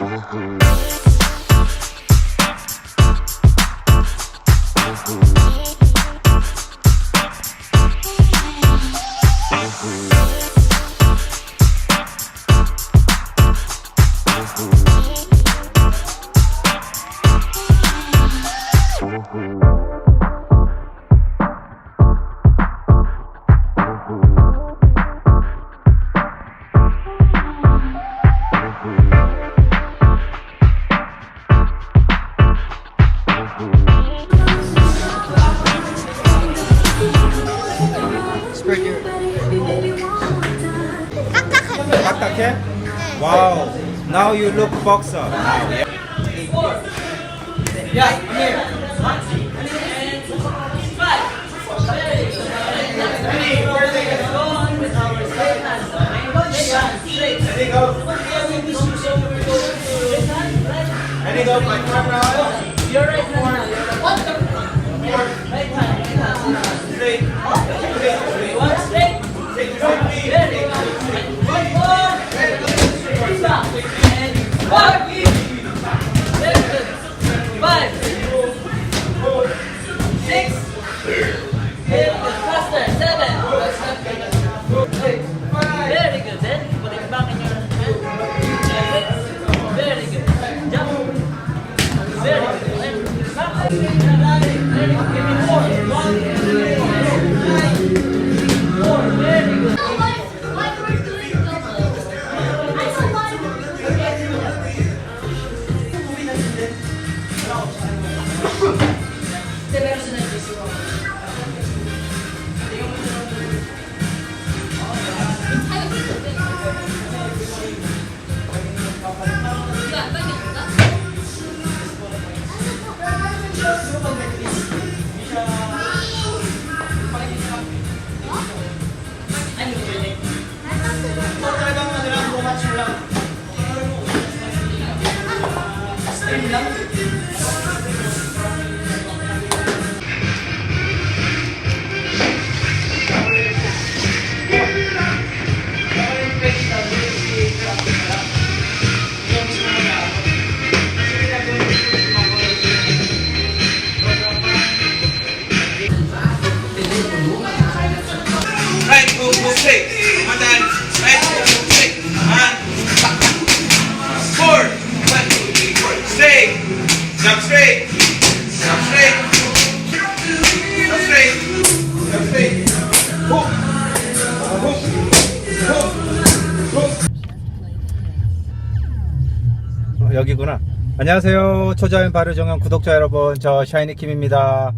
Mm-hmm. Okay? Wow. Now you look boxer. Yeah, Any go? Any go? Like time now? You're right now. What the? Right time. Straight. Straight. Straight. What? Five. Six. Seven. Faster. Seven. Six. One, two, three, 見習わない。 어, 여기구나. 안녕하세요. 초자연 바르정형 구독자 여러분. 저 샤이니킴입니다.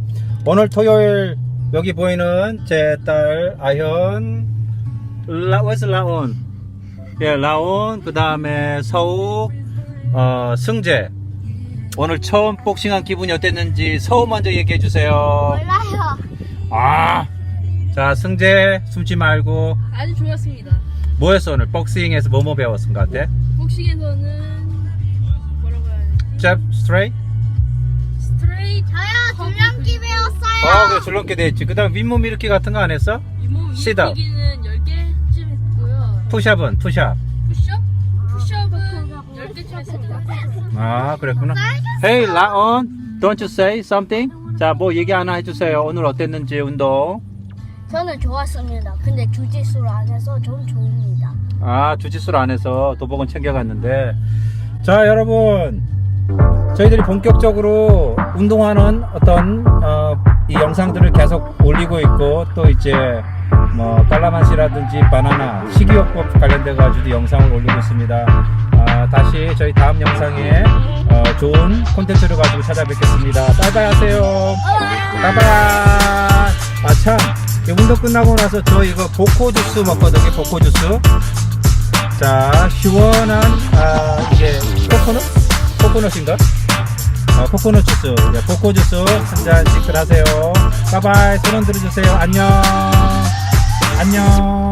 오늘 토요일 여기 보이는 제 딸 아현 라, what's 라온? 예, 라온. 그 다음에 서우, 어, 승재. 오늘 처음 복싱한 기분이 어땠는지 서우 먼저 얘기해 주세요. 몰라요. 아, 자 승재 숨지 말고 아주 좋았습니다. 뭐 했어 오늘 복싱에서 뭐뭐 배웠은 것 같아? 복싱에서는 되지? 잽 스트레이트? 저요 줄넘기 배웠어요. 아 그래 줄넘기 돼 있지 그 다음 윗몸 일으키 같은 거 안 했어? 윗몸 시다. 일으키기는 10개쯤 했고요. 푸샵은 푸샵 푸시업? 푸시업은 10개쯤 했습니다. 아 그랬구나 Hey 라온 Don't you say something? 자 뭐 얘기 하나 해주세요 오늘 어땠는지 운동 저는 좋았습니다. 근데 주짓수를 안 해서 좀 좋습니다. 아 주짓수를 안 해서 도복은 챙겨갔는데 자 여러분 저희들이 본격적으로 운동하는 어떤 어, 이 영상들을 계속 올리고 있고 또 이제 뭐 깔라만시라든지 바나나 식이요법 관련돼 가지고 영상을 올리고 있습니다. 아, 다시 저희 다음 영상에 어, 좋은 콘텐츠를 가지고 찾아뵙겠습니다. 바이바이 하세요. 바이바이. 아참 운동 끝나고 나서 저 이거 보코 주스 먹거든요. 보코 주스. 자, 시원한, 아, 이게, 코코넛? 코코넛인가? 아, 코코넛 주스. 네, 코코 주스 한 잔씩들 하세요. 바이바이. 손 흔 들어 주세요. 안녕. 안녕.